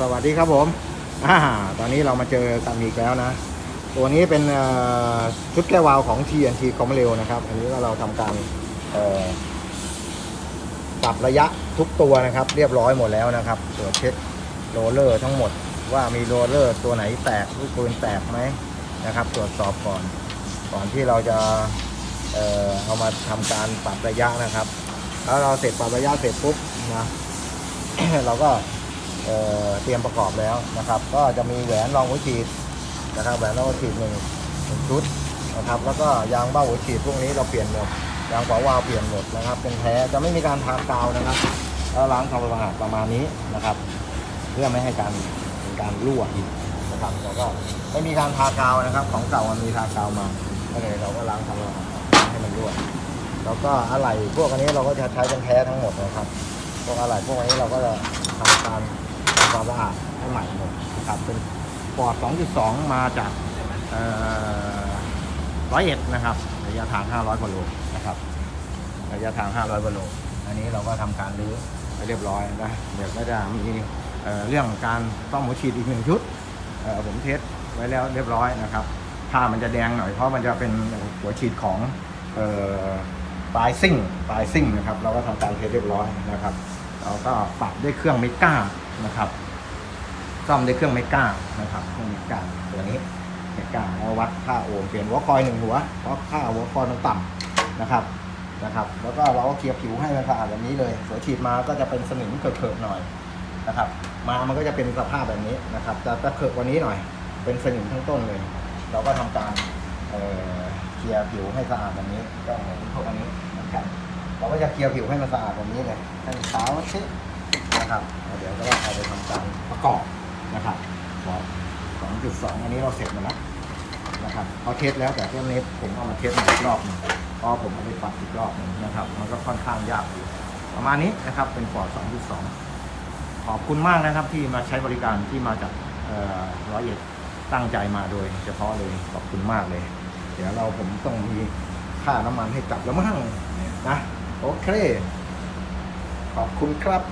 สวัสดีครับผมอ่าตอนนี้เรามาเจอกันอีกแล้วนะ ตัวนี้เป็นชุดแก้วาวของ TNT คอมเร็วนะครับ อันนี้ก็เราทำการปรับระยะทุกตัวนะครับ เรียบร้อยหมดแล้วนะครับตรวจเช็คโรเลอร์ทั้งหมดว่ามีโรเลอร์ตัวไหนแตกลูกปืนแตกไหมนะครับ ตรวจสอบก่อน ก่อนที่เราจะเอ่อเอามาทำการปรับระยะนะครับ แล้วเราเสร็จปรับระยะเสร็จปุ๊บนะเราก็ เเตรียมประกอบแล้วนะครับ ก็จะมีแหวนรองหัวฉีดนะครับแหวนรองหัวฉีดหนึ่งชุดนะครับ แล้วก็ยางเบ้าหัวฉีดพวกนี้เราเปลี่ยนหมดยางฝาวาล์วเปลี่ยนหมดนะครับ เป็นแท้จะไม่มีการทากาวนะครับแล้วล้างทำความสะอาดประมาณนี้นะครับ เพื่อไม่ให้การเป็นการรั่วอีกนะครับแล้วก็ไม่มีการทากาวนะครับ ของเก่ามันมีทากาวมาก็เลยเราก็ล้างทำความสะอาดให้มันรั่วแล้วก็อะไหล่พวกอันนี้เราก็จะใช้เป็นแท้ทั้งหมดนะครับ พวกอะไหล่พวกอันนี้เราก็จะทำการำความสะอาดให้ใหม่หมดนะครับเป็นปอด 2.2 มาจากร้อยเอ็ดนะครับระยะทาง 500กว่าโลนะครับระยะทาง 500กว่าโลอันนี้เราก็ทำการรื้อไปเรียบร้อยนะเดี๋ยวก็จะมีเเรื่องการซ่อมหัวฉีดอีกหนึ่งชุดผมเทสไว้แล้วเรียบร้อยนะครับผ้ามันจะแดงหน่อยเพราะมันจะเป็นหัวฉีดของปลายซิ่งปลายซิ่งนะครับ เราก็ทำการเทสเรียบร้อยนะครับเราก็ปรับด้วยเครื่องเมก้า นะครับ ซ่อมด้วยเครื่องเมก้านะครับเครื่องเมก้าตัวนี้เมก้าแล้ววัดค่าโอห์มเปลี่ยนหัวคอยหนึ่งหัวเพราะค่าหัวคอยมันต่ำนะครับนะครับ แล้วก็เราก็เคลียร์ผิวให้มันสะอาดแบบนี้เลยหัวฉีดมาก็จะเป็นสนิมเขิๆหน่อยนะครับ มามันก็จะเป็นสภาพแบบนี้นะครับจะจะเขิกกว่านี้หน่อย เป็นสนิมทั้งต้นเลย เราก็ทำการเอ่อเคลียร์ผิวให้สะอาดแบบนี้ก็เหมือนพวกอันนี้เหมือนกันเราก็จะเคลียร์ผิวให้มันสะอาดแบบนี้เลยให้ขาวเช็ด นะครับเดี๋ยวก็เอาไปทำการประกอบนะครับสองจุดสองอันนี้เราเสร็จหมดแล้วนะครับเขาเทสแล้วแต่เรื่องนี้ผมเอามาเทสอีกรอบหนึงพราะผมเอาไปปรับอีกรอบหนึงนะครับ มันก็ค่อนข้างยากอยู่ประมาณนี้นะครับเป็นฟอร์ด2.2ขอบคุณมากนะครับที่มาใช้บริการที่มาจากร้อยเอ็ดตั้งใจมาโดย เฉพาะเลยขอบคุณมากเลย เดี๋ยวเราผมต้องมีค่าน้ำมันให้กลับแล้วมั้งนะโอเค ขอบคุณครับ